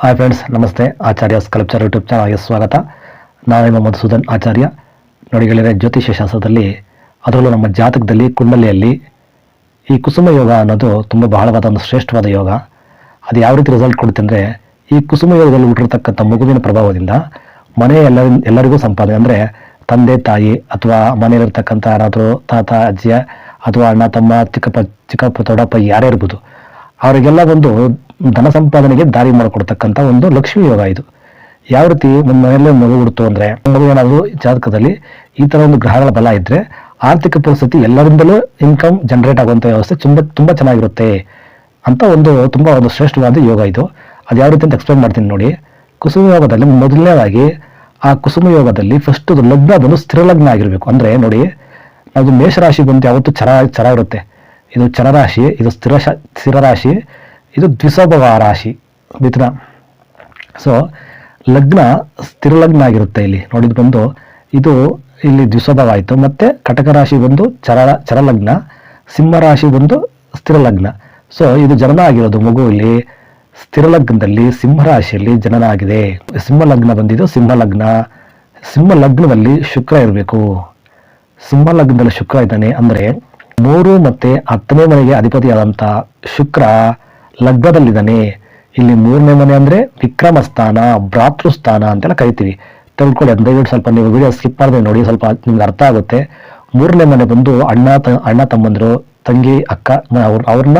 Hi friends ನಮಸ್ತೆ. ಆಚಾರ್ಯ sculpture YouTube ಚಾನಲ್ಗೆ ಸ್ವಾಗತ. ನಾನು ಮೊಹಮ್ಮದ್ ಮಧುಸೂದನ್ ಆಚಾರ್ಯ. ನೋಡಿ ಗೆಳೆಯರೆ, ಜ್ಯೋತಿಷ್ಯ ಶಾಸ್ತ್ರದಲ್ಲಿ, ಅದರಲ್ಲೂ ನಮ್ಮ ಜಾತಕದಲ್ಲಿ ಕುಂಡಲಿಯಲ್ಲಿ ಈ ಕುಸುಮ ಯೋಗ ಅನ್ನೋದು ತುಂಬ ಬಹಳವಾದ ಒಂದು ಶ್ರೇಷ್ಠವಾದ ಯೋಗ. ಅದು ಯಾವ ರೀತಿ ರಿಸಲ್ಟ್ ಕೊಡುತ್ತೆ ಅಂದರೆ, ಈ ಕುಸುಮ ಯೋಗದಲ್ಲಿ ಹುಟ್ಟಿರ್ತಕ್ಕಂಥ ಮಗುವಿನ ಪ್ರಭಾವದಿಂದ ಮನೆ ಎಲ್ಲ ಎಲ್ಲರಿಗೂ ಸಂಪಾದನೆ ಅಂದರೆ ತಂದೆ, ತಾಯಿ ಅಥವಾ ಮನೆಯಲ್ಲಿರ್ತಕ್ಕಂಥ ಯಾರಾದರೂ ತಾತ, ಅಜ್ಜಿಯ ಅಥವಾ ಅಣ್ಣ, ತಮ್ಮ, ಚಿಕ್ಕಪ್ಪ ಚಿಕ್ಕಪ್ಪ, ದೊಡ್ಡಪ್ಪ ಯಾರೇ ಇರ್ಬೋದು, ಅವರಿಗೆಲ್ಲ ಒಂದು ಧನ ಸಂಪಾದನೆಗೆ ದಾರಿ ಮಾಡಿಕೊಡ್ತಕ್ಕಂಥ ಒಂದು ಲಕ್ಷ್ಮಿ ಯೋಗ ಇದು. ಯಾವ ರೀತಿ ನಮ್ಮ ಮನೆಯಲ್ಲೇ ಮಗು ಹುಡ್ತು ಅಂದ್ರೆ ಮಗು ಏನಾದರೂ ಜಾತಕದಲ್ಲಿ ಈ ತರ ಒಂದು ಗ್ರಹಗಳ ಬಲ ಇದ್ರೆ ಆರ್ಥಿಕ ಪರಿಸ್ಥಿತಿ ಎಲ್ಲರಿಂದಲೂ ಇನ್ಕಮ್ ಜನರೇಟ್ ಆಗುವಂಥ ವ್ಯವಸ್ಥೆ ತುಂಬ, ತುಂಬಾ ಚೆನ್ನಾಗಿರುತ್ತೆ ಅಂತ ಒಂದು ತುಂಬಾ ಒಂದು ಶ್ರೇಷ್ಠವಾದ ಯೋಗ ಇದು. ಅದು ಯಾವ ರೀತಿ ಅಂತ ಎಕ್ಸ್ಪ್ಲೈನ್ ಮಾಡ್ತೀನಿ ನೋಡಿ. ಕುಸುಮ ಯೋಗದಲ್ಲಿ ಮೊದಲನೇದಾಗಿ ಆ ಕುಸುಮ ಯೋಗದಲ್ಲಿ ಫಸ್ಟ್ ಲಗ್ನ ಬಂದು ಸ್ಥಿರ ಲಗ್ನ ಅಂದರೆ ನೋಡಿ ಅದು ಮೇಷರಾಶಿ ಬಂದು ಯಾವತ್ತು ಚರ ಚರ ಇರುತ್ತೆ. ಇದು ಚರರಾಶಿ, ಇದು ಸ್ಥಿರ ಸ್ಥಿರರಾಶಿ ಸ್ಥಿರ ರಾಶಿ. ಇದು ದ್ವಿಸಭವ ರಾಶಿ, ಮಿಥುನ. ಸೊ ಲಗ್ನ ಸ್ಥಿರ ಲಗ್ನ ಆಗಿರುತ್ತೆ ಇಲ್ಲಿ. ನೋಡಿದ್ ಬಂದು ಇದು ಇಲ್ಲಿ ದ್ವಿಸಭವ ಆಯಿತು. ಮತ್ತೆ ಕಟಕ ರಾಶಿ ಬಂದು ಚರ ಚರಲಗ್ನ ಬಂದು ಸ್ಥಿರ ಲಗ್ನ. ಸೊ ಇದು ಜನನ ಆಗಿರೋದು ಮಗು ಇಲ್ಲಿ. ಸ್ಥಿರ ಲಗ್ನದಲ್ಲಿ ಸಿಂಹ ರಾಶಿಯಲ್ಲಿ ಜನನ ಆಗಿದೆ. ಸಿಂಹ ಲಗ್ನ ಬಂದಿದ್ದು ಸಿಂಹ ಲಗ್ನ. ಸಿಂಹ ಲಗ್ನದಲ್ಲಿ ಶುಕ್ರ ಇರಬೇಕು. ಸಿಂಹ ಲಗ್ನದಲ್ಲಿ ಶುಕ್ರ ಇದ್ದಾನೆ ಅಂದರೆ ಮೂರು ಮತ್ತು ಹತ್ತನೇ ಮನೆಗೆ ಅಧಿಪತಿಯಾದಂಥ ಶುಕ್ರ. ಲಗ್ನದಲ್ಲಿದ್ದಾನೆ ಇಲ್ಲಿ ಮೂರನೇ ಮನೆ ಅಂದ್ರೆ ವಿಕ್ರಮ ಸ್ಥಾನ ಭ್ರಾತೃ ಸ್ಥಾನ ಅಂತೆಲ್ಲ ಕರಿತೀವಿ. ತಿಳ್ಕೊಳ್ಳಿ ಅಂತ ದಯವಿಟ್ಟು ಸ್ವಲ್ಪ ನೀವು ವಿಡಿಯೋ ಸ್ಕಿಪ್ ಮಾಡಿದ್ರೆ ನೋಡಿ, ಸ್ವಲ್ಪ ನಿಮ್ಗೆ ಅರ್ಥ ಆಗುತ್ತೆ. ಮೂರನೇ ಮನೆ ಬಂದು ಅಣ್ಣ ತ- ಅಣ್ಣ ತಮ್ಮಂದ್ರು, ತಂಗಿ, ಅಕ್ಕ ಅವ್ರ ಅವ್ರನ್ನ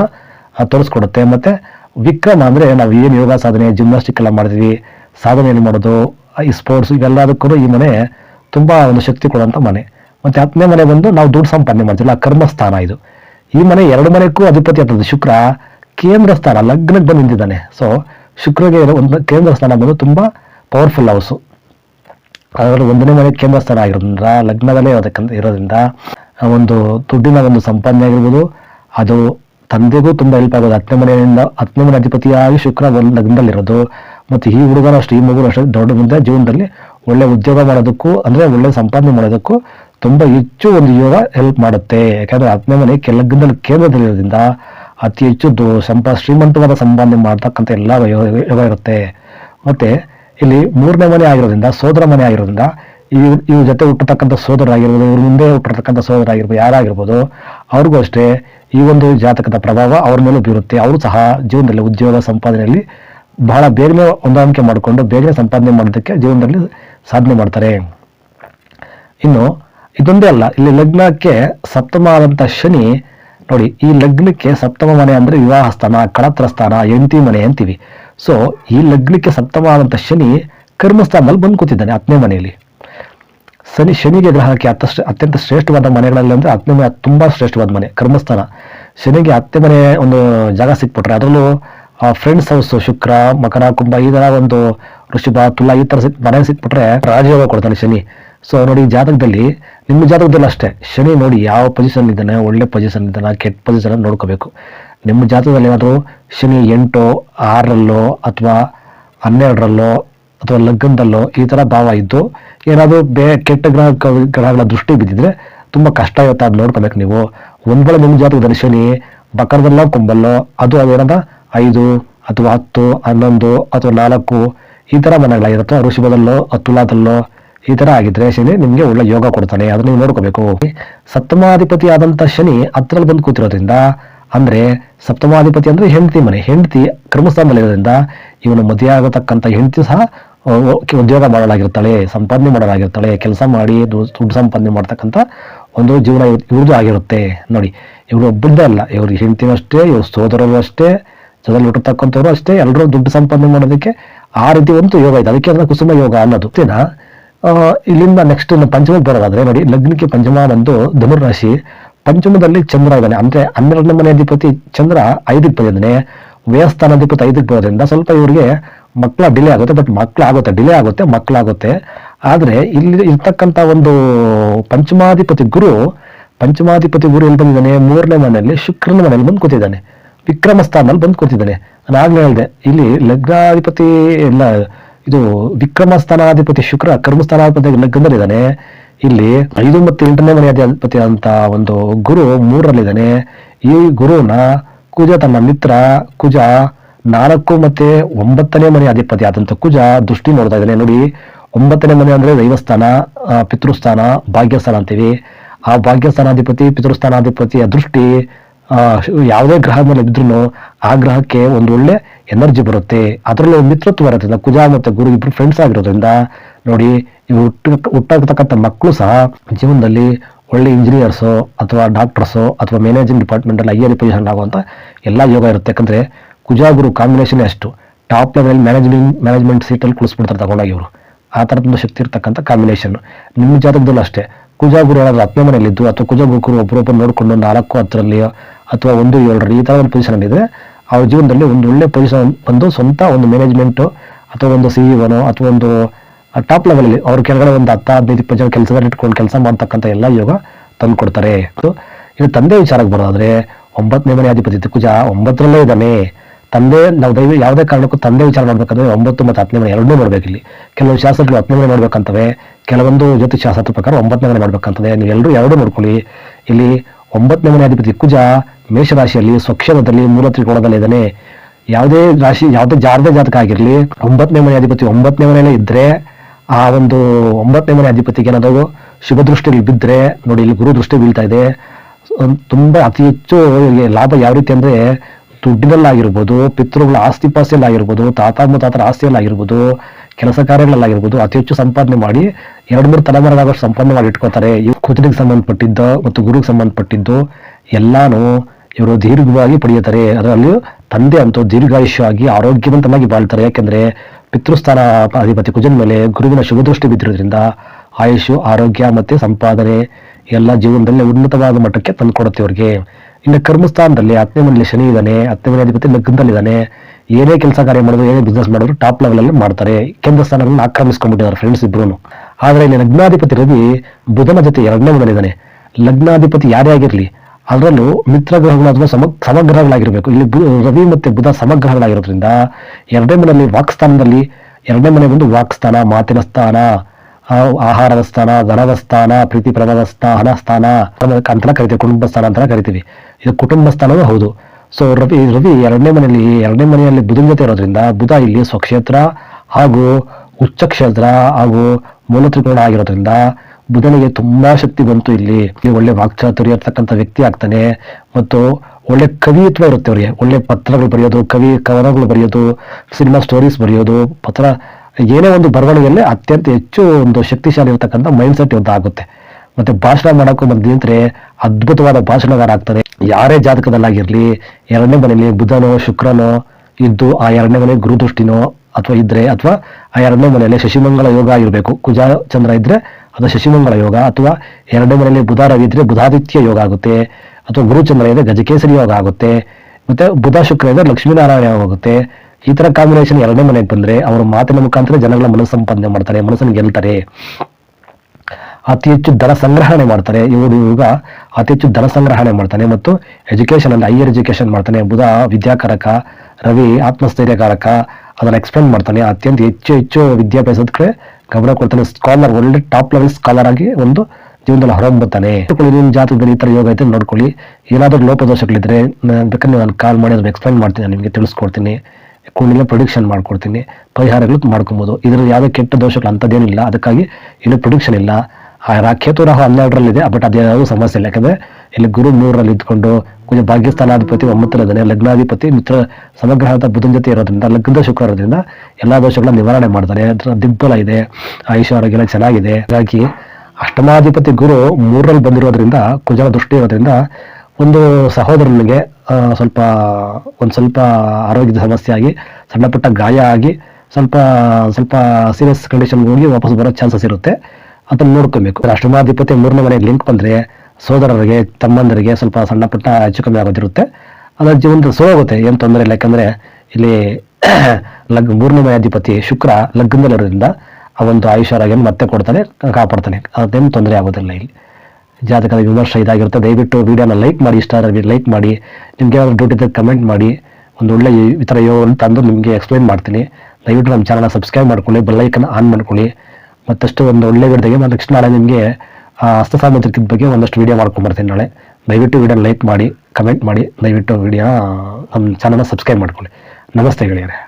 ತೋರಿಸ್ಕೊಡುತ್ತೆ. ಮತ್ತೆ ವಿಕ್ರಮ ಅಂದ್ರೆ ನಾವು ಏನು ಯೋಗ ಸಾಧನೆ ಜಿಮ್ನಾಸ್ಟಿಕ್ ಎಲ್ಲ ಮಾಡಿದ್ವಿ ಏನು ಮಾಡೋದು ಈ ಸ್ಪೋರ್ಟ್ಸ್ ಇವೆಲ್ಲದಕ್ಕೂ ಈ ಮನೆ ತುಂಬಾ ಒಂದು ಶಕ್ತಿ ಕೊಡುವಂತ ಮನೆ. ಮತ್ತೆ ಹತ್ತನೇ ಮನೆ ಬಂದು ನಾವು ದುಡ್ಡು ಸಂಪಾದನೆ ಮಾಡ್ತೀವಿ ಕರ್ಮ ಸ್ಥಾನ ಇದು. ಈ ಮನೆ ಎರಡು ಮನೆಗೂ ಅಧಿಪತಿ ಆಗ್ತದೆ, ಶುಕ್ರ. ಕೇಂದ್ರ ಸ್ಥಾನ, ಲಗ್ನಕ್ಕೆ ಬಂದು ನಿಂತಿದ್ದಾನೆ ಸೊ ಶುಕ್ರಗೆ ಇರೋ ಒಂದು ಕೇಂದ್ರ ಸ್ಥಾನ ಬಂದು ತುಂಬ ಪವರ್ಫುಲ್ ಹೌಸು ಅದರಲ್ಲಿ ಒಂದನೇ ಮನೆ ಕೇಂದ್ರ ಸ್ಥಾನ ಆಗಿರೋದ್ರಿಂದ, ಲಗ್ನದಲ್ಲೇ ಇರೋದಕ್ಕಂತ ಇರೋದ್ರಿಂದ ಒಂದು ದುಡ್ಡಿನ ಒಂದು ಸಂಪಾದನೆ ಆಗಿರ್ಬೋದು, ಅದು ತಂದೆಗೂ ತುಂಬ ಹೆಲ್ಪ್ ಆಗೋದು. ಹತ್ತನೇ ಮನೆಯಿಂದ ಹತ್ತನೇ ಮನೆ ಅಧಿಪತಿಯಾಗಿ ಶುಕ್ರ ಲಗ್ನದಲ್ಲಿರೋದು. ಮತ್ತು ಈ ಹುಡುಗನ ಅಷ್ಟು, ಈ ಮಗುನ ಅಷ್ಟು ದೊಡ್ಡ ಮುಂದೆ ಜೀವನದಲ್ಲಿ ಒಳ್ಳೆ ಉದ್ಯೋಗ ಮಾಡೋದಕ್ಕೂ, ಅಂದರೆ ಒಳ್ಳೆ ಸಂಪಾದನೆ ಮಾಡೋದಕ್ಕೂ ತುಂಬ ಹೆಚ್ಚು ಒಂದು ಯೋಗ ಹೆಲ್ಪ್ ಮಾಡುತ್ತೆ. ಯಾಕಂದರೆ ಹತ್ತನೇ ಮನೆ ಕೆಲಗ್ನದಲ್ಲಿ ಕೇಂದ್ರದಲ್ಲಿರೋದ್ರಿಂದ ಅತಿ ಹೆಚ್ಚು ದೋ ಸಂಪ ಶ್ರೀಮಂತವಾದ ಸಂಪಾದನೆ ಮಾಡ್ತಕ್ಕಂಥ ಎಲ್ಲ ಯೋಗ ಇರುತ್ತೆ. ಮತ್ತೆ ಇಲ್ಲಿ ಮೂರನೇ ಮನೆ ಆಗಿರೋದ್ರಿಂದ ಸೋದರ ಮನೆ ಆಗಿರೋದ್ರಿಂದ ಇವ್ ಇವ್ರ ಜೊತೆ ಹುಟ್ಟತಕ್ಕಂಥ ಸೋದರ ಆಗಿರ್ಬೋದು, ಇವ್ರ ಮುಂದೆ ಹುಟ್ಟಿರ್ತಕ್ಕಂಥ ಸೋದರ ಆಗಿರ್ಬೋದು, ಯಾರಾಗಿರ್ಬೋದು, ಅವ್ರಿಗೂ ಅಷ್ಟೇ ಈ ಒಂದು ಜಾತಕದ ಪ್ರಭಾವ ಅವ್ರ ಮೇಲೂ ಬೀರುತ್ತೆ. ಅವರು ಸಹ ಜೀವನದಲ್ಲಿ ಉದ್ಯೋಗ ಸಂಪಾದನೆಯಲ್ಲಿ ಬಹಳ ಬೇಗನೆ ಹೊಂದಾಣಿಕೆ ಮಾಡಿಕೊಂಡು ಬೇಗನೆ ಸಂಪಾದನೆ ಮಾಡೋದಕ್ಕೆ ಜೀವನದಲ್ಲಿ ಸಾಧನೆ ಮಾಡ್ತಾರೆ. ಇನ್ನು ಇದೊಂದೇ ಅಲ್ಲ, ಇಲ್ಲಿ ಲಗ್ನಕ್ಕೆ ಸಪ್ತಮ ಆದಂತ ಶನಿ ನೋಡಿ, ಈ ಲಗ್ನಕ್ಕೆ ಸಪ್ತಮ ಮನೆ ಅಂದ್ರೆ ವಿವಾಹ ಸ್ಥಾನ ಕಳತ್ರ ಸ್ಥಾನ ಎಂತಿ ಮನೆ ಅಂತೀವಿ. ಸೊ ಈ ಲಗ್ನಕ್ಕೆ ಸಪ್ತಮ ಆದಂತ ಶನಿ ಕರ್ಮಸ್ಥಾನದಲ್ಲಿ ಬಂದು ಕೂತಿದ್ದಾನೆ ಹತ್ತನೇ ಮನೆಯಲ್ಲಿ. ಶನಿ, ಶನಿಗೆ ಗ್ರಹಕ್ಕೆ ಅತ್ತ ಅತ್ಯಂತ ಶ್ರೇಷ್ಠವಾದ ಮನೆಗಳಲ್ಲಿ ಅಂದ್ರೆ ಹತ್ತನೇ ಮನೆ ತುಂಬಾ ಶ್ರೇಷ್ಠವಾದ ಮನೆ, ಕರ್ಮಸ್ಥಾನ. ಶನಿಗೆ ಹತ್ತನೇ ಮನೆ ಒಂದು ಜಾಗ ಸಿಕ್ಬಿಟ್ರೆ ಅದರಲ್ಲೂ ಫ್ರೆಂಡ್ಸ್ ಹೌಸ್ ಶುಕ್ರ, ಮಕರ ಕುಂಭ ಈ ಥರ ಒಂದು ಋಷಭ ತುಲಾ ಈ ತರ ಸಿಕ್ ಮನೆ ಸಿಕ್ಬಿಟ್ರೆ ರಾಜಯೋಗ ಕೊಡ್ತಾನೆ ಶನಿ. ಸೊ ನೋಡಿ ಜಾತಕದಲ್ಲಿ ನಿಮ್ಮ ಜಾತಕದಲ್ಲಿ ಅಷ್ಟೇ. ಶನಿ ನೋಡಿ ಯಾವ ಪೊಸಿಷನ್ ಇದ್ದಾನೆ, ಒಳ್ಳೆ ಪೊಸಿಷನ್ ಇದ್ದಾನೆ, ಕೆಟ್ಟ ಪೊಸಿಷನ್ ನೋಡ್ಕೋಬೇಕು. ನಿಮ್ಮ ಜಾತಕದಲ್ಲಿ ಏನಾದರೂ ಶನಿ ಎಂಟು ಆರರಲ್ಲೋ ಅಥವಾ ಹನ್ನೆರಡರಲ್ಲೋ, ಅಥವಾ ಲಗ್ನದಲ್ಲೋ ಈ ಥರ ಭಾವ ಇದ್ದು, ಏನಾದರೂ ಬೇ, ಕೆಟ್ಟ ಗ್ರಹ, ಗ್ರಹಗಳ ದೃಷ್ಟಿ ಬಿದ್ದಿದ್ರೆ ತುಂಬ ಕಷ್ಟ ಇರುತ್ತೆ ಅದು ನೋಡ್ಕೋಬೇಕು ನೀವು. ಒಂದು ನಿಮ್ಮ ಜಾತಕದಲ್ಲಿ ಶನಿ, ಬಕರದಲ್ಲೋ, ಕುಂಬಲ್ಲೋ, ಅದು ಅದೇನದ ಐದು ಅಥವಾ ಹತ್ತು, ಹನ್ನೊಂದು ಅಥವಾ ನಾಲ್ಕು, ಈ ಥರ ಮನೆಗಳಾಗಿರುತ್ತೆ. ಋಷಭದಲ್ಲೋ ತುಲಾದಲ್ಲೋ ಈ ತರ ಆಗಿದ್ರೆ ಶನಿ ನಿಮ್ಗೆ ಒಳ್ಳೆ ಯೋಗ ಕೊಡ್ತಾನೆ. ಅದನ್ನ ನೀವು ನೋಡ್ಕೋಬೇಕು. ಸಪ್ತಮಾಧಿಪತಿ ಆದಂತ ಶನಿ ಹತ್ರಲ್ಲಿ ಬಂದು ಕೂತಿರೋದ್ರಿಂದ ಅಂದ್ರೆ ಸಪ್ತಮಾಧಿಪತಿ ಅಂದ್ರೆ ಹೆಂಡತಿ ಮನೆ. ಹೆಂಡತಿ ಕರ್ಮಸ್ಥಾನದಲ್ಲಿರೋದ್ರಿಂದ ಇವನು ಮದುವೆ ಆಗತಕ್ಕಂಥ ಹೆಂಡತಿ ಸಹ ಉದ್ಯೋಗ ಮಾಡಲಾಗಿರ್ತಾಳೆ ಸಂಪಾದನೆ ಮಾಡಲಾಗಿರ್ತಾಳೆ ಕೆಲಸ ಮಾಡಿ ದುಡ್ಡು ಸಂಪಾದನೆ ಮಾಡ್ತಕ್ಕಂಥ ಒಂದು ಜೀವನ ಇವ್- ಇವ್ರದ್ದು ಆಗಿರುತ್ತೆ. ನೋಡಿ ಇವರು ಒಬ್ಬರದ್ದೇ ಅಲ್ಲ. ಇವ್ರ ಹೆಂಡತಿನೂ ಅಷ್ಟೇ ಇವ್ರ ಸೋದರರು ಅಷ್ಟೇ ಜೊತೆಲಿ ಹುಟ್ಟತಕ್ಕಂಥವ್ರು ಅಷ್ಟೇ ಎಲ್ಲರೂ ದುಡ್ಡು ಸಂಪಾದನೆ ಮಾಡೋದಕ್ಕೆ ಆ ರೀತಿ ಒಂದು ಯೋಗ ಇದೆ. ಅದಕ್ಕೆ ಅದನ್ನ ಕುಸುಮ ಯೋಗ ಅನ್ನೋದು. ಆ, ಇಲ್ಲಿಂದ ನೆಕ್ಸ್ಟ್ ಪಂಚಮಕ್ಕೆ ಬರೋದಾದ್ರೆ ನೋಡಿ, ಲಗ್ನಕ್ಕೆ ಪಂಚಮ ಬಂದು ಧನುರಾಶಿ ಪಂಚಮದಲ್ಲಿ ಚಂದ್ರ ಇದ್ದಾನೆ. ಅಂದ್ರೆ ಹನ್ನೆರಡನೇ ಮನೆ ಅಧಿಪತಿ ಚಂದ್ರ ಐದಕ್ಕೆ ಬಂದಿದ್ದಾನೆ ವ್ಯಯಸ್ಥಾನ ಅಧಿಪತಿ ಐದಕ್ಕೆ ಬರೋದ್ರಿಂದ ಸ್ವಲ್ಪ ಇವರಿಗೆ ಮಕ್ಕಳ ಡಿಲೇ ಆಗುತ್ತೆ ಬಟ್ ಮಕ್ಕಳು ಆಗುತ್ತೆ ಡಿಲೇ ಆಗುತ್ತೆ ಮಕ್ಕಳಾಗುತ್ತೆ ಆದ್ರೆ ಇಲ್ಲಿ ಇರ್ತಕ್ಕಂಥ ಒಂದು ಪಂಚಮಾಧಿಪತಿ ಗುರು ಪಂಚಮಾಧಿಪತಿ ಗುರು ಎಲ್ಲಿ ಬಂದಿದ್ದಾನೆ? ಮೂರನೇ ಮನೆಯಲ್ಲಿ ಶುಕ್ರನ ಮನೆಯಲ್ಲಿ ಬಂದು ಕೂತಿದ್ದಾನೆ. ವಿಕ್ರಮ ಸ್ಥಾನದಲ್ಲಿ ಬಂದು ಕೂತಿದ್ದಾನೆ. ನಾನು ಆಗ್ಲೇ ಹೇಳಿದೆ, ಇಲ್ಲಿ ಲಗ್ನಾಧಿಪತಿ ಎಲ್ಲ ಇದು ವಿಕ್ರಮ ಸ್ಥಾನಾಧಿಪತಿ ಶುಕ್ರ ಕರ್ಮಸ್ಥಾನಾಧಿಪತಿ ಲಗ್ನದಲ್ಲಿದ್ದಾನೆ ಇಲ್ಲಿ ಐದು ಮತ್ತು ಎಂಟನೇ ಮನೆ ಅಧಿಪತಿ ಅಂತ ಒಂದು ಗುರು ಮೂರರಲ್ಲಿದ್ದಾನೆ. ಈ ಗುರುನ ಕುಜ ತನ್ನ ಮಿತ್ರ, ಕುಜ ನಾಲ್ಕು ಮತ್ತೆ ಒಂಬತ್ತನೇ ಮನೆ ಅಧಿಪತಿ ಆದಂತ ಕುಜ ದೃಷ್ಟಿ ನೋಡ್ತಾ ಇದ್ದಾನೆ. ನೋಡಿ, ಒಂಬತ್ತನೇ ಮನೆ ಅಂದ್ರೆ ದೈವಸ್ಥಾನ ಪಿತೃಸ್ಥಾನ, ಭಾಗ್ಯಸ್ಥಾನ ಅಂತೀವಿ. ಆ ಭಾಗ್ಯಸ್ಥಾನಾಧಿಪತಿ, ಪಿತೃಸ್ಥಾನಾಧಿಪತಿಯ ದೃಷ್ಟಿ ಯಾವುದೇ ಗ್ರಹದ ಮೇಲೆ ಇದ್ರೂ ಆ ಗ್ರಹಕ್ಕೆ ಒಂದು ಒಳ್ಳೆ ಎನರ್ಜಿ ಬರುತ್ತೆ. ಅದರಲ್ಲೂ ಮಿತ್ರತ್ವ ಇರೋದ್ರಿಂದ ಕುಜಾ ಮತ್ತು ಗುರು ಇಬ್ಬರು ಫ್ರೆಂಡ್ಸ್ ಆಗಿರೋದ್ರಿಂದ ನೋಡಿ ಇವು ಹುಟ್ಟ ಹುಟ್ಟಾಗತಕ್ಕಂಥ ಮಕ್ಕಳು ಸಹ ಜೀವನದಲ್ಲಿ ಒಳ್ಳೆ ಇಂಜಿನಿಯರ್ಸು ಅಥವಾ ಡಾಕ್ಟರ್ಸು ಅಥವಾ ಮ್ಯಾನೇಜಿಂಗ್ ಡಿಪಾರ್ಟ್ಮೆಂಟಲ್ಲಿ ಐ ಎಲ್ ಪೊಸಿಷನ್ ಆಗುವಂಥ ಎಲ್ಲ ಯೋಗ ಇರುತ್ತೆ. ಯಾಕಂದರೆ ಕುಜಾ ಗುರು ಕಾಂಬಿನೇಷನ್ ಅಷ್ಟು ಟಾಪ್ ಲೆವೆಲ್ ಮ್ಯಾನೇಜ್ಮೆಂಟ್ ಮ್ಯಾನೇಜ್ಮೆಂಟ್ ಸೀಟಲ್ಲಿ ಕುಳಿಸ್ಬಿಡ್ತಾರೆ ತಗೊಂಡಾಗ ಇವರು. ಆ ಥರದೊಂದು ಶಕ್ತಿ ಇರ್ತಕ್ಕಂಥ ಕಾಂಬಿನೇಷನ್ ನಿಮ್ಮ ಜಾತಕದಲ್ಲೂ ಅಷ್ಟೇ. ಕುಜಾ ಗುರು ಏನಾದ್ರು ಹತ್ತನೇ ಮನೆಯಲ್ಲಿದ್ದು ಅಥವಾ ಕುಜಾ ಗುರು ಒಬ್ಬರೊಬ್ಬರು ನೋಡಿಕೊಂಡು ನಾಲ್ಕು ಹತ್ತರಲ್ಲಿ ಅಥವಾ ಒಂದು ಏಳರಲ್ಲಿ ಈ ಥರ ಒಂದು ಪೊಸಿಷನಲ್ಲಿದ್ದರೆ ಅವ್ರ ಜೀವನದಲ್ಲಿ ಒಂದು ಒಳ್ಳೆ ಪೊಸಿಷನ್ ಬಂದು ಸ್ವಂತ ಒಂದು ಮ್ಯಾನೇಜ್ಮೆಂಟು ಅಥವಾ ಒಂದು ಸಿ ಇಒನೋ ಅಥವಾ ಒಂದು ಟಾಪ್ ಲೆವೆಲಲ್ಲಿ ಅವ್ರ ಕೆಳಗಡೆ ಒಂದು ಹತ್ತು, ಹದಿನೈದು, ಇಪ್ಪತ್ತು ಜನ ಕೆಲಸದಲ್ಲಿ ಇಟ್ಕೊಂಡು ಕೆಲಸ ಮಾಡ್ತಕ್ಕಂಥ ಎಲ್ಲ ಯೋಗ ತಂದು ಕೊಡ್ತಾರೆ ಇದು ತಂದೆ ವಿಚಾರಕ್ಕೆ ಬರೋದಾದರೆ ಒಂಬತ್ತನೇ ಮನೆ ಅಧಿಪತಿ ಕುಜ ಒಂಬತ್ತರಲ್ಲೇ ಇದ್ದಾನೆ. ತಂದೆ, ನಾವು ದೈವ ಯಾವುದೇ ಕಾರಣಕ್ಕೂ ತಂದೆ ವಿಚಾರ ಮಾಡಬೇಕಂದ್ರೆ ಒಂಬತ್ತು ಮತ್ತು ಹತ್ತನೇ ಮನೆ ಎರಡನ್ನೂ ಮಾಡಬೇಕಿಲ್ಲಿ. ಇಲ್ಲಿ ಕೆಲವು ಶಾಸ್ತ್ರಗಳು ಹತ್ತನೇ ಮನೆ ಮಾಡಬೇಕಂತವೆ, ಕೆಲವೊಂದು ಜ್ಯೋತಿಷ್ ಶಾಸ್ತ್ರ ಪ್ರಕಾರ ಒಂಬತ್ತನೇ ಮನೆ ಮಾಡಬೇಕಂತದೆ ನೀವು ಎಲ್ಲರೂ ಎರಡೂ ನೋಡ್ಕೊಳ್ಳಿ. ಇಲ್ಲಿ ಒಂಬತ್ತನೇ ಮನೆ ಅಧಿಪತಿ ಕುಜ ಮೇಷರಾಶಿಯಲ್ಲಿ ಸ್ವಕ್ಷೇಮದಲ್ಲಿ ಮೂಲ ತ್ರಿಕೋಣದಲ್ಲಿದ್ದಾನೆ ಯಾವುದೇ ರಾಶಿ, ಯಾವುದೇ ಜಾರದೇ ಜಾತಕ ಆಗಿರಲಿ, ಒಂಬತ್ತನೇ ಮನೆ ಅಧಿಪತಿ ಒಂಬತ್ತನೇ ಮನೆಯಲ್ಲೇ ಇದ್ದರೆ ಆ ಒಂದು ಒಂಬತ್ತನೇ ಮನೆ ಅಧಿಪತಿಗೆ ಏನಾದರೂ ಶುಭ ದೃಷ್ಟಿಯಲ್ಲಿ ಬಿದ್ದರೆ ನೋಡಿ ಇಲ್ಲಿ ಗುರು ದೃಷ್ಟಿ ಬೀಳ್ತಾ ಇದೆ. ತುಂಬ ಅತಿ ಹೆಚ್ಚು ಇವರಿಗೆ ಲಾಭ ಯಾವ ರೀತಿ ಅಂದರೆ ದುಡ್ಡಿನಲ್ಲಾಗಿರ್ಬೋದು, ಪಿತೃಗಳ ಆಸ್ತಿ ಪಾಸ್ತಿಯಲ್ಲಾಗಿರ್ಬೋದು, ತಾತ ಮುತ್ತಾತರ ಆಸ್ತಿಯಲ್ಲಾಗಿರ್ಬೋದು, ಕೆಲಸ ಕಾರ್ಯಗಳಲ್ಲಾಗಿರ್ಬೋದು, ಅತಿ ಹೆಚ್ಚು ಸಂಪಾದನೆ ಮಾಡಿ ಎರಡು ಮೂರು ತಲೆಮಾರಾದಷ್ಟು ಸಂಪನ್ನವಾಗಿ ಇಟ್ಕೋತಾರೆ. ಇವ್ ಕುದುರೆಗೆ ಸಂಬಂಧಪಟ್ಟಿದ್ದು ಮತ್ತು ಗುರುಗೆ ಸಂಬಂಧಪಟ್ಟಿದ್ದು ಎಲ್ಲಾನು ಇವರು ದೀರ್ಘವಾಗಿ ಪಡೆಯುತ್ತಾರೆ. ಅದರಲ್ಲಿ ತಂದೆ ಅಂತೂ ದೀರ್ಘಾಯುಷ್ಯವಾಗಿ ಆರೋಗ್ಯವಂತವಾಗಿ ಬಾಳ್ತಾರೆ. ಯಾಕೆಂದ್ರೆ ಪಿತೃಸ್ಥಾನ ಅಧಿಪತಿ ಕುಜನ್ ಮೇಲೆ ಗುರುವಿನ ಶುಭದೃಷ್ಟಿ ಬಿದ್ದಿರೋದ್ರಿಂದ ಆಯುಷು ಆರೋಗ್ಯ ಮತ್ತೆ ಸಂಪಾದನೆ ಎಲ್ಲ ಜೀವನದಲ್ಲಿ ಉನ್ನತವಾದ ಮಟ್ಟಕ್ಕೆ ತಂದುಕೊಡುತ್ತೆ ಅವ್ರಿಗೆ ಇನ್ನು ಕರ್ಮಸ್ಥಾನದಲ್ಲಿ ಹತ್ತನೇ ಮನೆಯಲ್ಲಿ ಶನಿ ಇದ್ದಾನೆ, ಹತ್ತನೇ ಮನೆ ಅಧಿಪತಿ ಲಗ್ನದಲ್ಲಿದ್ದಾನೆ ಏನೇ ಕೆಲಸ ಕಾರ್ಯ ಮಾಡಿದ್ರು, ಏನೇ ಬಿಸ್ನೆಸ್ ಮಾಡಿದ್ರು ಟಾಪ್ ಲೆವೆಲ್ ಅಲ್ಲಿ ಮಾಡ್ತಾರೆ. ಕೇಂದ್ರ ಸ್ಥಾನಗಳನ್ನ ಆಕ್ರಮಿಸ್ಕೊಂಡ್ಬಿಟ್ಟಿದ್ದಾರೆ ಫ್ರೆಂಡ್ಸ್ ಇಬ್ರು ಆದ್ರೆ ಇಲ್ಲಿ ಲಗ್ನಾಧಿಪತಿ ರವಿ ಬುಧನ ಜೊತೆ ಎರಡನೇ ಮನೆಯಲ್ಲಿದ್ದಾನೆ ಲಗ್ನಾಧಿಪತಿ ಯಾರೇ ಆಗಿರಲಿ, ಅದರಲ್ಲೂ ಮಿತ್ರ ಗ್ರಹಗಳು ಅಥವಾ ಸಮ, ಸಮಗ್ರಹಗಳಾಗಿರಬೇಕು. ಇಲ್ಲಿ ರವಿ ಮತ್ತು ಬುಧ ಸಮಗ್ರಹಗಳಾಗಿರೋದ್ರಿಂದ ಎರಡನೇ ಮನೆಯಲ್ಲಿ ವಾಕ್ಸ್ಥಾನದಲ್ಲಿ ಎರಡನೇ ಮನೆ ಬಂದು ವಾಕ್ಸ್ಥಾನ, ಮಾತಿನ ಸ್ಥಾನ ಆಹಾರದ ಸ್ಥಾನ ಧನದ ಸ್ಥಾನ ಪ್ರೀತಿ ಸ್ಥಾನ, ಹಣ ಸ್ಥಾನ, ಅಂತ ಕರಿತೀವಿ, ಕುಟುಂಬ ಸ್ಥಾನ ಅಂತ ಕರಿತೀವಿ. ಇದು ಕುಟುಂಬ ಸ್ಥಾನವೂ ಹೌದು. ಸೊ ರವಿ ರವಿ ಎರಡನೇ ಮನೆಯಲ್ಲಿ ಎರಡನೇ ಮನೆಯಲ್ಲಿ ಬುಧನ ಜೊತೆ ಇರೋದ್ರಿಂದ ಬುಧ ಇಲ್ಲಿ ಸ್ವಕ್ಷೇತ್ರ ಹಾಗೂ ಉಚ್ಚ ಕ್ಷೇತ್ರ ಹಾಗೂ ಮೂಲ ತ್ರಿಕೋಣ ಆಗಿರೋದ್ರಿಂದ ಬುಧನಿಗೆ ತುಂಬಾ ಶಕ್ತಿ ಬಂತು ಇಲ್ಲಿ. ಒಳ್ಳೆ ವಾಕ್ಚಾತುರ್ಯ ಇರ್ತಕ್ಕಂಥ ವ್ಯಕ್ತಿ ಆಗ್ತಾನೆ. ಮತ್ತು ಒಳ್ಳೆ ಕವಿತ್ವ ಇರುತ್ತೆ ಅವರಿಗೆ. ಒಳ್ಳೆ ಪತ್ರಗಳು ಬರೆಯೋದು, ಕವಿ ಕವನಗಳು ಬರೆಯೋದು, ಸಿನಿಮಾ ಸ್ಟೋರೀಸ್ ಬರೆಯೋದು, ಪತ್ರ ಏನೇ ಒಂದು ಬರವಣಿಗೆಯಲ್ಲಿ ಅತ್ಯಂತ ಹೆಚ್ಚು ಒಂದು ಶಕ್ತಿಶಾಲಿ ಇರತಕ್ಕಂಥ ಮೈಂಡ್ ಸೆಟ್ ಇವತ್ತು ಆಗುತ್ತೆ. ಮತ್ತೆ ಭಾಷಣ ಮಾಡೋಕ್ಕೂ ಬಂದು ನಿಂತರೆ ಅದ್ಭುತವಾದ ಭಾಷಣಗಾರ ಆಗ್ತಾರೆ ಯಾರೇ ಜಾತಕದಲ್ಲಾಗಿರಲಿ, ಎರಡನೇ ಮನೆಯಲ್ಲಿ ಬುಧನೋ, ಶುಕ್ರನೋ, ಇದ್ದು ಆ ಎರಡನೇ ಮನೆ ಗುರುದೃಷ್ಟಿನೋ ಅಥವಾ ಇದ್ರೆ, ಅಥವಾ ಆ ಎರಡನೇ ಮನೆಯಲ್ಲಿ ಶಶಿಮಂಗಳ ಯೋಗ ಆಗಿರಬೇಕು ಕುಜ, ಚಂದ್ರ ಇದ್ರೆ ಅದು ಶಶಿಮಂಗಳ ಯೋಗ ಅಥವಾ ಎರಡನೇ ಮನೆಯಲ್ಲಿ ಬುಧ, ರವಿ ಇದ್ರೆ ಬುಧಾದಿತ್ಯ ಯೋಗ ಆಗುತ್ತೆ. ಅಥವಾ ಗುರುಚಂದ್ರ ಇದ್ರೆ ಗಜಕೇಸರಿ ಯೋಗ ಆಗುತ್ತೆ. ಮತ್ತೆ ಬುಧ, ಶುಕ್ರ ಇದ್ರೆ ಲಕ್ಷ್ಮೀನಾರಾಯಣ ಯೋಗ ಆಗುತ್ತೆ. ಈ ತರ ಕಾಂಬಿನೇಷನ್ ಎರಡನೇ ಮನೆಗೆ ಬಂದ್ರೆ ಅವರು ಮಾತಿನ ಮುಖಾಂತರ ಜನಗಳ ಮನಸ್ಸು ಸಂಪಾದನೆ ಮಾಡ್ತಾರೆ, ಮನಸ್ಸನ್ನು ಗೆಲ್ತಾರೆ. ಅತಿ ಹೆಚ್ಚು ಧನ ಸಂಗ್ರಹಣೆ ಮಾಡ್ತಾರೆ. ಇವರು ಇವಾಗ ಅತಿ ಹೆಚ್ಚು ಧನ ಸಂಗ್ರಹಣೆ ಮಾಡ್ತಾನೆ ಮತ್ತು ಎಜುಕೇಶನ್ ಅಲ್ಲಿ ಹೈಯರ್ ಎಜುಕೇಶನ್ ಮಾಡ್ತಾನೆ. ಬುಧ ವಿದ್ಯಾಕಾರಕ, ರವಿ ಆತ್ಮಸ್ಥೈರ್ಯಕಾರಕ ಅದನ್ನ ಎಕ್ಸ್ಪ್ಲೇನ್ ಮಾಡ್ತಾನೆ. ಅತ್ಯಂತ ಹೆಚ್ಚು ಹೆಚ್ಚು ವಿದ್ಯಾಭ್ಯಾಸಕ್ಕೆ ಗಮನ ಕೊಡ್ತಾನೆ. ಸ್ಕಾಲರ್ ಒಳ್ಳೆ ಟಾಪ್ ಲೆವೆಲ್ ಸ್ಕಾಲರ್ ಆಗಿ ಒಂದು ಜೀವನದಲ್ಲಿ ಹೊರಬರ್ತಾನೆ ನಿಮ್ಮ ಜಾತಕದಲ್ಲಿ ಈ ಥರ ಯೋಗ ಐತೆ ನೋಡ್ಕೊಳ್ಳಿ. ಏನಾದರೂ ಲೋಪದೋಷಗಳಿದ್ರೆ ನಾನು ಬೇಕಾದ್ರೆ ನಾನು ಕಾಲ್ ಮಾಡಿ ಅದನ್ನ ಎಕ್ಸ್ಪ್ಲೇನ್ ಮಾಡ್ತೀನಿ ನಿಮಗೆ ತಿಳಿಸ್ಕೊಡ್ತೀನಿ. ಕುಂಡಿನ ಪ್ರೊಡಿಕ್ಷನ್ ಮಾಡ್ಕೊಡ್ತೀನಿ. ಪರಿಹಾರಗಳು ಮಾಡ್ಕೊಬೋದು. ಇದರಲ್ಲಿ ಯಾವುದೇ ಕೆಟ್ಟ ದೋಷಗಳು ಅಂಥದ್ದೇನಿಲ್ಲ. ಅದಕ್ಕಾಗಿ ಏನು ಪ್ರೊಡಿಕ್ಷನ್ ಇಲ್ಲ. ಆ ರಾ- ಕೇತು ರಾಹು ಹನ್ನೆರಡರಲ್ಲಿದೆ ಬಟ್ ಅದೇನಾದ್ರು ಸಮಸ್ಯೆ ಇಲ್ಲ. ಯಾಕಂದ್ರೆ ಇಲ್ಲಿ ಗುರು ಮೂರರಲ್ಲಿ ಇದ್ಕೊಂಡು ಕುಜ ಭಾಗ್ಯಸ್ಥಾನಾಧಿಪತಿ ಒಂಬತ್ತರದನೆ ಲಗ್ನಾಧಿಪತಿ, ಮಿತ್ರ ಸಮಗ್ರಹದ ಬುಧನ ಜೊತೆ ಇರೋದ್ರಿಂದ, ಲಗ್ನದ ಶುಕ್ರ ಇರೋದ್ರಿಂದ ಎಲ್ಲಾ ದೋಷಗಳ ನಿವಾರಣೆ ಮಾಡ್ತಾರೆ. ಅದರ ದಿಗ್ಬಲ ಇದೆ, ಆಯುಷ್ಯ ಚೆನ್ನಾಗಿದೆ. ಹಾಗಾಗಿ ಅಷ್ಟಮಾಧಿಪತಿ ಗುರು ಮೂರರಲ್ಲಿ ಬಂದಿರೋದ್ರಿಂದ, ಕುಜನ ದೃಷ್ಟಿ ಇರೋದ್ರಿಂದ ಒಂದು ಸಹೋದರನಿಗೆ ಸ್ವಲ್ಪ, ಒಂದು ಸ್ವಲ್ಪ ಆರೋಗ್ಯದ ಸಮಸ್ಯೆ ಆಗಿ ಸಣ್ಣ ಪುಟ್ಟ ಗಾಯ ಆಗಿ ಸ್ವಲ್ಪ ಸ್ವಲ್ಪ ಸೀರಿಯಸ್ ಕಂಡೀಷನ್ ಹೋಗಿ ವಾಪಸ್ ಬರೋ ಚಾನ್ಸಸ್ ಇರುತ್ತೆ. ಅದನ್ನ ನೋಡ್ಕೊಬೇಕು. ಅಷ್ಟಮಾಧಿಪತಿ ಮೂರನೇ ಮನೆಗೆ ಲಿಂಕ್ ಬಂದ್ರೆ ಸೋದರರಿಗೆ, ತಮ್ಮಂದರಿಗೆ ಸ್ವಲ್ಪ ಸಣ್ಣ ಪುಟ್ಟ ಹೆಚ್ಚು ಕಮ್ಮಿ ಆಗೋದಿರುತ್ತೆ. ಅದರ ಜೀವನದ ಸೋಗುತ್ತೆ ಏನು ತೊಂದರೆ ಇಲ್ಲ. ಯಾಕಂದ್ರೆ ಇಲ್ಲಿ ಲಗ್, ಮೂರನೇ ಮನೆ ಶುಕ್ರ ಲಗ್ನದಲ್ಲಿರೋದ್ರಿಂದ ಆ ಒಂದು ಆಯುಷ್ಯರಾಗಿಯನ್ನು ಮತ್ತೆ ಕೊಡ್ತಾನೆ, ಕಾಪಾಡ್ತಾನೆ. ಅದೇನು ತೊಂದರೆ ಆಗೋದಿಲ್ಲ ಇಲ್ಲಿ. ಜಾತಕದ ವಿಮರ್ಶೆ ಇದಾಗಿರುತ್ತೆ. ದಯವಿಟ್ಟು ವಿಡಿಯೋನ ಲೈಕ್ ಮಾಡಿ, ಇಷ್ಟ ಆದರೆ ಲೈಕ್ ಮಾಡಿ, ನಿಮ್ಗೆ ಏನಾದ್ರು ಡ್ಯೂಟಿ ಇದ್ದರೆ ಕಮೆಂಟ್ ಮಾಡಿ, ಒಂದು ಒಳ್ಳೆ ಈ ಥರ ಯೋಗವನ್ನು ತಂದು ನಿಮಗೆ ಎಕ್ಸ್ಪ್ಲೈನ್ ಮಾಡ್ತೀನಿ. ದಯವಿಟ್ಟು ನಮ್ಮ ಚಾನಲ್ನ ಸಬ್ಸ್ಕ್ರೈಬ್ ಮಾಡ್ಕೊಳ್ಳಿ ಬೆಲ್ಲೈಕನ್ನು ಆನ್ ಮಾಡ್ಕೊಳ್ಳಿ. ಮತ್ತಷ್ಟು ಒಂದು ಒಳ್ಳೆ ವಿಡಿಯೋಗೆ ನಾನು ನೆಕ್ಸ್ಟ್ ನಾಳೆ ನಿಮಗೆ ಹಸ್ತ ಸಾಮುದ್ರಿಕದ ಬಗ್ಗೆ ಒಂದಷ್ಟು ವಿಡಿಯೋ ಮಾಡ್ಕೊಂಡ್ಬರ್ತೀನಿ ನಾಳೆ. ದಯವಿಟ್ಟು ವಿಡಿಯೋ ಲೈಕ್ ಮಾಡಿ ಕಮೆಂಟ್ ಮಾಡಿ, ದಯವಿಟ್ಟು ವಿಡಿಯೋ ನಮ್ಮ ಚಾನಲ್ನ ಸಬ್ಸ್ಕ್ರೈಬ್ ಮಾಡ್ಕೊಳ್ಳಿ. ನಮಸ್ತೆ ಗೆಳೆಯರೆ.